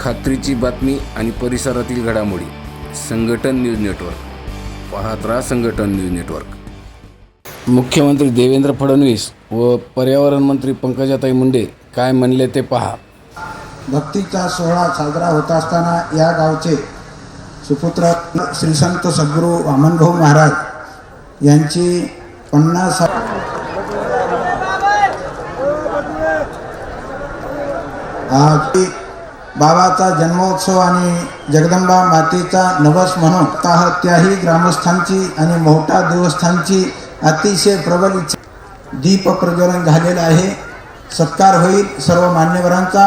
खात्रीची बातमी आणि परिसरातील घडामोडी. संघटन न्यूज नेटवर्क. पाहत राहा संघटन न्यूज नेटवर्क. मुख्यमंत्री देवेंद्र फडणवीस व पर्यावरण मंत्री पंकजाताई मुंडे काय म्हणले ते पहा. भक्तीचा सोहळा साजरा होत असताना या गावचे सुपुत्र श्री संत सद्गुरू वामनभाऊ महाराज यांची पन्नास आज बाबाचा जन्मोत्सव आणि जगदंबा मातेचा नवस म्हणून ताह त्याही ग्रामस्थांची आणि मोठा देवस्थांची अतिशय प्रबल इच्छा दीप प्रज्वलन झालेलं आहे. सत्कार होईल सर्व मान्यवरांचा.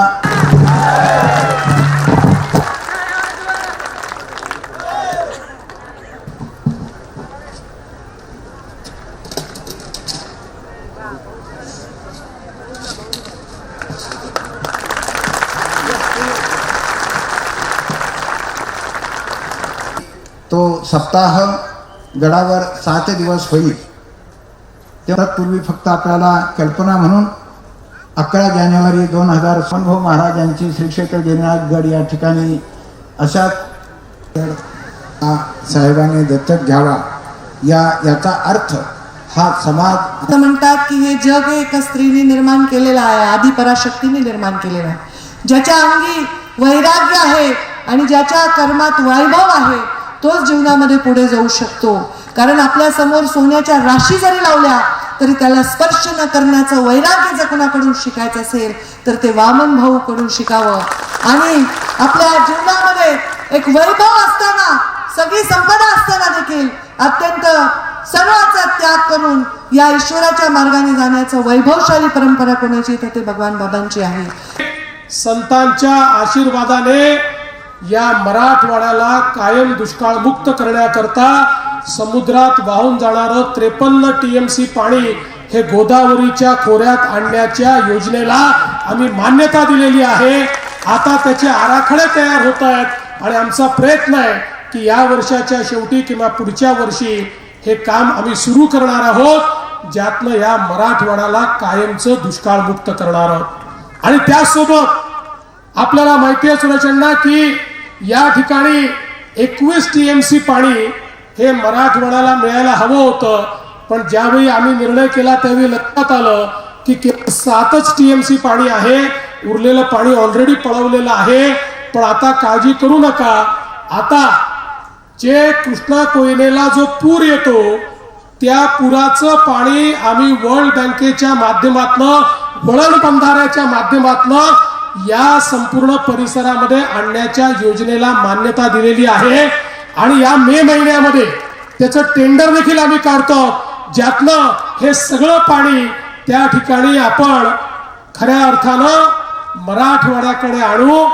तो सप्ताह गडावर सात दिवस होईल. तेव्हा पूर्वी फक्त आपल्याला कल्पना म्हणून अकरा जानेवारी दोन हजार सोनभाऊ महाराजांची श्री क्षेत्र गिरनाथ गड या ठिकाणी अशा साहेबांनी दत्तक घ्यावा. या याचा अर्थ हा समाज असं म्हणतात की हे जग एका स्त्रीने निर्माण केलेलं आहे आधी पराशक्तीने निर्माण केलेलं आहे. ज्याच्या अंगी वैराग्य आहे आणि ज्याच्या कर्मात वैभव आहे तोच जीवनामध्ये पुढे जाऊ शकतो. कारण आपल्यासमोर सोन्याच्या राशी जरी लावल्या तरी त्याला स्पर्श न करण्याचं वैराग्य जर कोणाकडून शिकायचं असेल तर ते वामन भाऊ कडून शिकावं. आणि आपल्या जीवनामध्ये एक वैभव असताना सगळी संपदा असताना देखील अत्यंत सर्वाचा त्याग करून या ईश्वराच्या मार्गाने जाण्याचं वैभवशाली परंपरा कोणाची तर ते भगवान बाबांची आहे. संतांच्या आशीर्वादाने या मराठवाड्याला कायम दुष्काळमुक्त करण्याकरता समुद्रात वाहून जाणारं त्रेपन्न टी एम सी पाणी हे गोदावरीच्या खोऱ्यात आणण्याच्या योजनेला आम्ही मान्यता दिलेली आहे. आता त्याचे आराखडे तयार होत आहेत आणि आमचा प्रयत्न आहे की या वर्षाच्या शेवटी किंवा पुढच्या वर्षी हे काम आम्ही सुरू करणार आहोत ज्यातनं या मराठवाड्याला कायमचं दुष्काळमुक्त करणार आहोत. आणि त्याचसोबत आपल्याला माहिती आहे सुरेशांना की या ठिकाणी एकवीस टी एम सी पाणी हे मराठवाड्याला मिळायला हवं होतं. पण ज्यावेळी आम्ही निर्णय केला त्यावेळी लक्षात आलं की केवळ सातच टी एम सी पाणी आहे. उरलेलं पाणी ऑलरेडी पळवलेलं आहे. पण आता काळजी करू नका. आता जे कृष्णा कोयनेला जो पूर येतो त्या पुराचं पाणी आम्ही वर्ल्ड बँकेच्या माध्यमातनं वळण बंधाऱ्याच्या माध्यमातनं या संपूर्ण परिसरामध्ये आणण्याच्या योजनेला मान्यता दिलेली आहे. आणि या मे महिन्यामध्ये त्याचं टेंडर देखील आम्ही काढतो. ज्यातनं हे सगळं पाणी त्या ठिकाणी आपण खऱ्या अर्थानं मराठवाड्याकडे आणू.